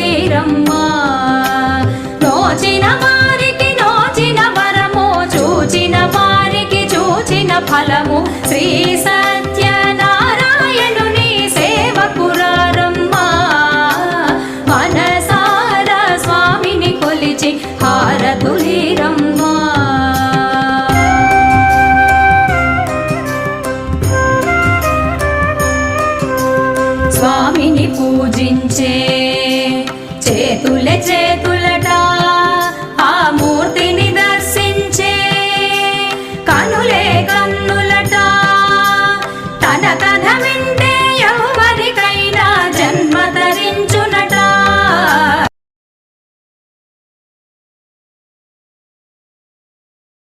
చేరమ్మా నోచిన వారికి నోచిన వరము చూచిన వారికి చూచిన ఫలము. శ్రీ సత్యనారాయణుని సేవకురారమ్మా మనసార స్వామిని కొలిచి హారతులీరమ్మా. స్వామిని పూజించే చేతుల చేతు